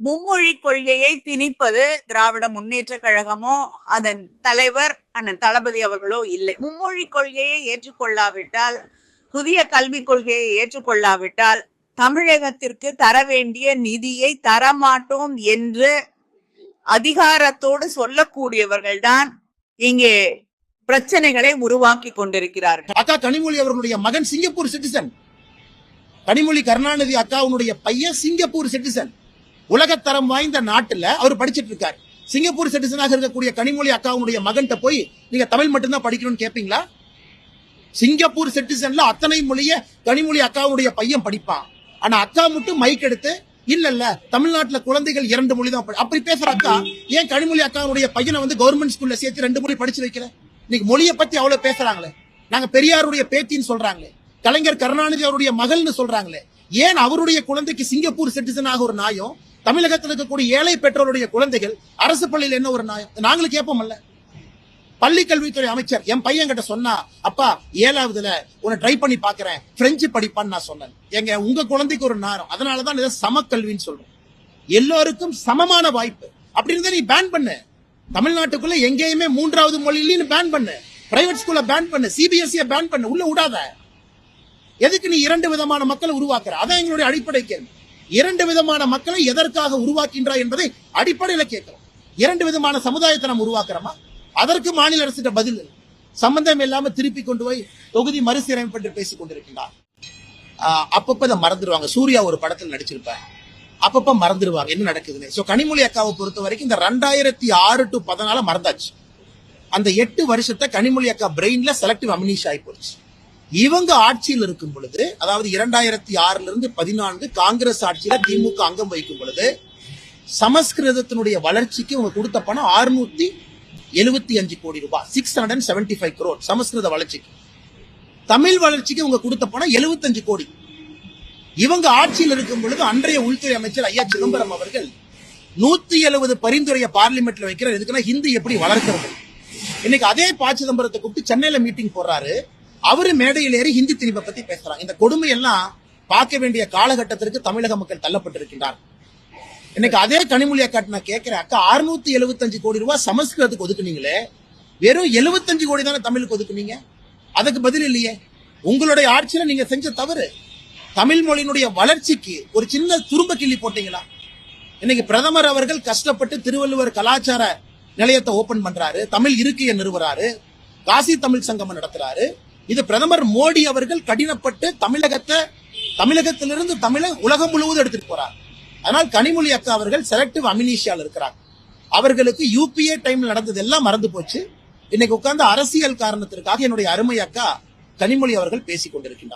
மும்மொழி கொள்கையை திணிப்பது திராவிட முன்னேற்ற கழகமோ அதன் தலைவர் அண்ணன் தளபதி அவர்களோ இல்லை. மும்மொழி கொள்கையை ஏற்றுக்கொள்ளாவிட்டால் புதிய கல்விக் கொள்கையை ஏற்றுக்கொள்ளாவிட்டால் தமிழகத்திற்கு தர வேண்டிய நிதியை தரமாட்டோம் என்று அதிகாரத்தோடு சொல்லக்கூடியவர்கள் தான் இங்கே பிரச்சனைகளை உருவாக்கி கொண்டிருக்கிறார்கள். அக்கா கனிமொழி அவர்களுடைய மகன் சிங்கப்பூர் சிட்டிசன். கனிமொழி கருணாநிதி அக்காவுடைய பையன் சிங்கப்பூர் சிட்டிசன். உலகத்தரம் வாய்ந்த நாட்டுல அவர் படிச்சிட்டு இருக்காரு சிங்கப்பூர் சிட்டிசனாக இருக்கக்கூடிய கனிமொழி அக்காவுடைய மகன்கிட்ட போய் நீங்க தமிழ் மட்டும்தான் படிக்கணும்னு கேப்பீங்களா? சிங்கப்பூர் சிட்டிசன்ல அத்தனை மொழிய கனிமொழி அக்காவுடைய பையன் படிப்பான். ஆனா அக்கா மட்டும் மைக் எடுத்து இல்ல இல்ல தமிழ்நாட்டுல குழந்தைகள் இரண்டு மொழி தான் அப்படி பேசுற அக்கா ஏன் கனிமொழி அக்காவுடைய பையனை வந்து கவர்மெண்ட் ஸ்கூல்ல சேர்த்து ரெண்டு மொழி படிச்சு வைக்கல இன்னைக்கு மொழியை பத்தி அவ்வளவு பேசுறாங்களே. நாங்க பெரியாருடைய பேத்தின்னு சொல்றாங்களே. கலைஞர் கருணாநிதி அவருடைய மகள்னு சொல்றாங்களே. ஏன் அவருடைய குழந்தைக்கு சிங்கப்பூர் சிட்டிசனாக ஒரு நாயம்? தமிழகத்தில் இருக்கக்கூடிய ஏழை பெற்றோருடைய குழந்தைகள் அரசு பள்ளியில் என்ன ஒரு நாயம்? நாங்களும் கேட்போம்ல பள்ளி கல்வித்துறை அமைச்சர் என் பையன் கிட்ட சொன்னா அப்பா ஏழாவதுல உன்னை ட்ரை பண்ணி பாக்குறேன் பிரெஞ்சு படிப்பான்னு நான் சொன்னேன். எங்க உங்க குழந்தைக்கு ஒரு நேரம் அதனாலதான் இதை சமக்கல்வின்னு சொல்றோம். எல்லோருக்கும் சமமான வாய்ப்பு. அப்படி நீ பேன் பண்ணு. தமிழ்நாட்டுக்குள்ள எங்கேயுமே மூன்றாவது மொழியிலும் பேன் பண்ணு. பிரைவேட் ஸ்கூல்ல பேன் பண்ணு. சிபிஎஸ்இ பேன் பண்ணு. உள்ள விடாத. எதுக்கு நீ இரண்டு விதமான மக்களை உருவாக்குற? அதான் எங்களுடைய அடிப்படை கேள்வி. இரண்டு விதமான மக்களை எதற்காக உருவாக்கின்றாய் என்பதை அடிப்படையில கேட்கிறோம். இரண்டு விதமான சமுதாயத்தை நம்ம உருவாக்குறோமா? அதற்கு மாநில அரசு பதில் இல்லை. சம்பந்தம் இல்லாம திருப்பி கொண்டு போய் தொகுதி மறுசீரமைப்பு என்று பேசிக் கொண்டிருக்கின்றார். ஆஹ் அப்பப்ப இதை மறந்துடுவாங்க சூர்யா ஒரு படத்தில் நடிச்சிருப்ப அப்பப்ப மறந்துடுவாங்க என்ன நடக்குதுன்னு. சோ கனிமொழி அக்காவை பொறுத்த வரைக்கும் இந்த ரெண்டாயிரத்தி ஆறு டு பதினால மறந்தாச்சு. அந்த எட்டு வருஷத்தை கனிமொழி அக்கா பிரெயின்ல செலக்டிவ் அமினிஷ் ஆகி போச்சு. இவங்க ஆட்சியில் இருக்கும் பொழுது அதாவது இரண்டாயிரத்தி ஆறுல இருந்து பதினான்கு காங்கிரஸ் ஆட்சியில திமுக அங்கம் வகிக்கும் பொழுது சமஸ்கிருதத்தினுடைய வளர்ச்சிக்கு இவங்க கொடுத்த பணம் ஆறுநூத்தி எழுபத்தி அஞ்சு கோடி ரூபாய் six hundred seventy five crore சமஸ்கிருத வளர்ச்சிக்கு. தமிழ் வளர்ச்சிக்கு இவங்க கொடுத்த பணம் 75 கோடி. இவங்க ஆட்சியில் இருக்கும் பொழுது அன்றைய உள்துறை அமைச்சர் ஐயா சிதம்பரம் அவர்கள் நூத்தி எழுபது பரிந்துரைய பார்லிமெண்ட்ல வைக்கிறார். எதுக்குன்னா ஹிந்தி எப்படி வளர்க்கிறது? இன்னைக்கு அதே ப சிதம்பரத்தை கூப்பிட்டு சென்னையில மீட்டிங் போடுறாரு. அவரு மேடையில் ஏறி ஹிந்தி திணிப்பை பத்தி பேசுறாங்க. இந்த கொடுமை எல்லாம் பார்க்க வேண்டிய காலகட்டத்திற்கு தமிழக மக்கள் தள்ளப்பட்டிருக்கின்றார். இன்னைக்கு அதே கனிமொழி அக்கா நான் கேட்கிறேன் அக்கா அறுநூத்தி எழுபத்தஞ்சு கோடி ரூபாய் சமஸ்கிருதத்துக்கு ஒதுக்குனீங்களே. வெறும் 75 கோடி தானே தமிழுக்கு ஒதுக்குனீங்க? அதுக்கு பதில் இல்லையே. உங்களுடைய ஆட்சியில நீங்க செஞ்ச தவறு. தமிழ் மொழியினுடைய வளர்ச்சிக்கு ஒரு சின்ன துரும்ப கிள்ளி போட்டீங்களா? இன்னைக்கு பிரதமர் அவர்கள் கஷ்டப்பட்டு திருவள்ளுவர் கலாச்சார நிலையத்தை ஓபன் பண்றாரு. தமிழ் இருக்கையை நிறுவுறாரு. காசி தமிழ் சங்கமம் நடத்துறாரு. இது பிரதமர் மோடி அவர்கள் கடினப்பட்டு தமிழகத்தை தமிழகத்திலிருந்து தமிழகம் உலகம் முழுவதும் எடுத்துட்டு போறார். அதனால் கனிமொழி அக்கா அவர்கள் செலக்டிவ் அமினிஷியால் இருக்கிறார். அவர்களுக்கு யூபிஏ டைம்ல நடந்தது எல்லாம் மறந்து போச்சு. இன்னைக்கு உட்கார்ந்து அரசியல் காரணத்திற்காக என்னுடைய அருமை அக்கா கனிமொழி அவர்கள் பேசிக் கொண்டிருக்கின்றார்.